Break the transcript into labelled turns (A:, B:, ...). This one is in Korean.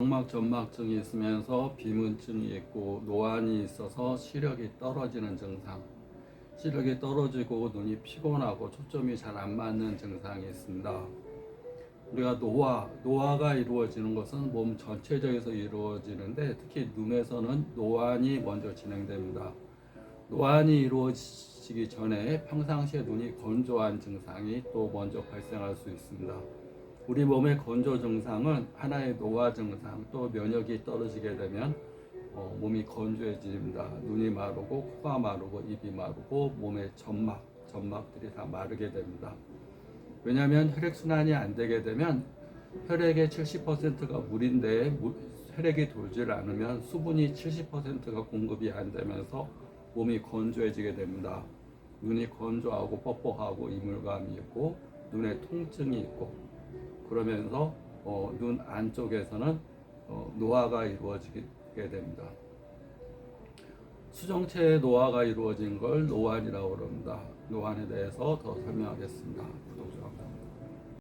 A: 망막 점막증이 있으면서 비문증이 있고 노안이 있어서 시력이 떨어지는 증상, 시력이 떨어지고 눈이 피곤하고 초점이 잘 안 맞는 증상이 있습니다. 우리가 노화, 노화가 이루어지는 것은 몸 전체적에서 이루어지는데 특히 눈에서는 노안이 먼저 진행됩니다. 노안이 이루어지기 전에 평상시에 눈이 건조한 증상이 또 먼저 발생할 수 있습니다. 우리 몸의 건조 증상은 하나의 노화 증상 또 면역이 떨어지게 되면 어, 몸이 건조해집니다. 눈이 마르고 코가 마르고 입이 마르고 몸의 점막, 점막들이 다 마르게 됩니다. 왜냐하면 혈액 순환이 안 되게 되면 혈액의 70%가 물인데 물- 혈액이 돌질 않으면 수분이 70%가 공급이 안 되면서 몸이 건조해지게 됩니다. 눈이 건조하고 뻑뻑하고 이물감이 있고 눈에 통증이 있고 그러면서 어, 눈 안쪽에서는 어, 노화가 이루어지게 됩니다. 수정체의 노화가 이루어진 걸 노안이라고 그럽니다. 노안에 대해서 더 설명하겠습니다. 구독자 감사합니다.